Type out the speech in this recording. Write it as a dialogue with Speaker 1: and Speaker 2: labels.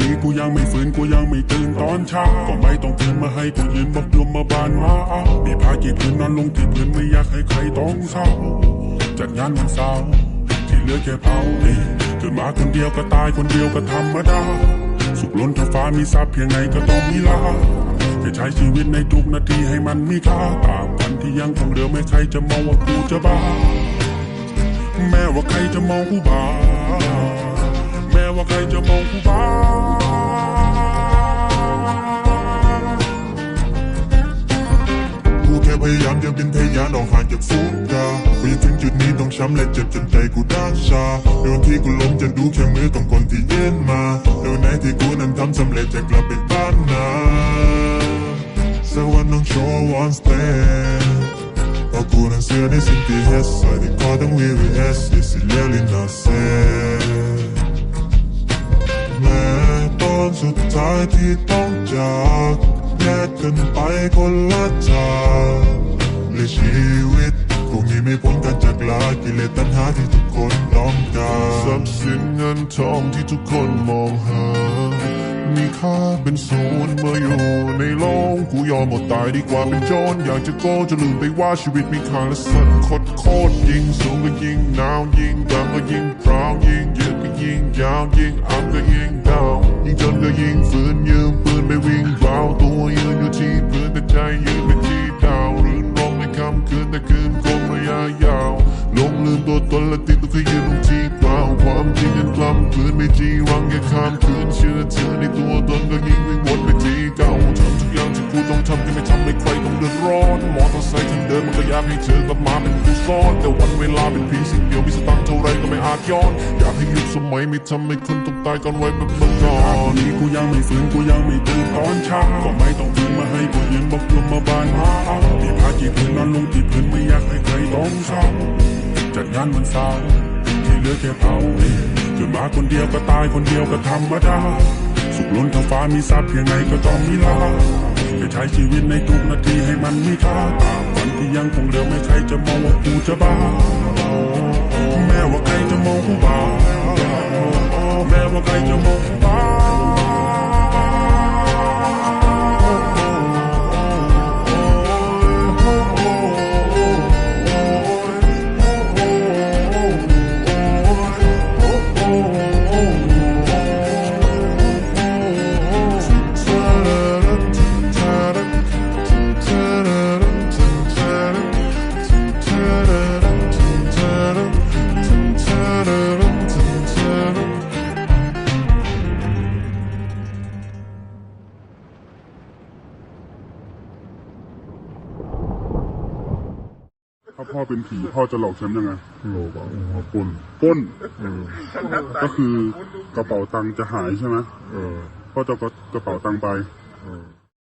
Speaker 1: นี้กูยังไม่ฟื้นกูยังไม่ตื่นตอนเช้าก็ไม่ต้องตื่นมาให้กูยืนบอกลมมาบานว่ามีผ้ากี่พื้นนอนลงที่พื้นไม่อยากให้ใครต้องเศร้าจัดงานวันเสาร์ที่เหลือแค่เผาเอ้ยเกิดมาคนเดียวก็ตายคนเดียวก็ธรรมดาสุขล้นถ้าฟ้ามีทรัพย์เพียงไหนก็ต้องมีลาจะใช้ชีวิตในทุกนาทีให้มันมีค่าตามวันที่ยังคงเหลือไม่ใครจะมองว่ากูจะบ้า แม้ว่าใครจะมองกูบ้า แม้ว่าใครจะมองกูบ้า
Speaker 2: ยายามจะเป็นทยานออกห่างจากฝูงกากูยังถึงจุดนี้ต้องช้ำและเจ็บจนใจกูด้านชาในวันที่กูล้มจะดูแค่มือของคนที่เย็นมาในวันไหนที่กูนั้นทำสำเร็จจะกลับไปบ้านนาสักวันต้องโชว์ one stand เพราะกูนั้นเชื่อในสิ่งที่เฮ็ดใส่ที่คอต้อง VVS this is really not sad แม้ตอนสุดท้ายที่ต้องจาก กันไปคนละทางและชีวิตคงมีไม่พ้นการจากลากิเลสตัณหาที่ทุกคนต้องการทรัพย์สินเงินทองที่ทุกคนมองหา มีค่าเป็นศูนย์เมื่ออยู่ในโลกกูยอมหมดตายดีกว่าเป็นโจรอยากจะโก้จะลืมไปว่าชีวิตมีค่าและสันโคตรโคตรยิ่งสูงก็ยิ่งหนาวยิ่งต่ำก็ยิ่งพร้าวยิ่งยืดก็ยิ่งยาวยิ่งอัพก็ยิ่งดาวยิ่งจนก็ยิ่งฝืนยืน คืนไม่จีรังแค่ข้ามคืนเชื่อเธอในตัวตนก็ยิ่งวิ่งวนไปที่เก่าทำทุกอย่างที่กูต้องทำที่ไม่ทำให้ใครต้องเดือดร้อนมอเตอร์ไซค์ทางเดินมันก็อยากให้เธอกลับมาเป็นผู้ซ่อนแต่วันเวลาเป็นเพียงสิ่งเดียวมีสตังค์เท่าไรก็ไม่อาจย้อนอยากให้ยุคสมัยไม่ทำให้คนต้องตายก่อนไว้แบบเมื่อก่อน
Speaker 1: นี้กูยังไม่ฟื้นกูยังไม่ตื่นตอนเช้าก็ไม่ต้องตื่นมาให้กูยืนบอกลมมาบานว่ามีผ้ากี่พื้นนอนลงที่พื้นไม่อยากให้ใครต้องเศร้าจัดงานวันเสาร์ที่เหลือแค่เผา เกิดมาคนเดียวก็ตายคนเดียวก็ธรรมดา สุขล้นถ้าฟ้ามีทรัพย์เพียงไหนก็ต้องมีลาจะใช้ชีวิตในทุกนาทีให้มันมีค่าตามวันที่ยังคงเหลือไม่ใครจะมองว่ากูจะบ้า แม้ว่าใครจะมอง พ่อเป็นผีพ่อจะหลอกฉันยังไง
Speaker 2: โลบะหัวปุ่น
Speaker 1: ปล้นก็คือกระเป๋าตังค์จะหายใช่ไหม
Speaker 2: เออ
Speaker 1: พ่อจะเอากระเป๋าตังค์ไป
Speaker 2: เออ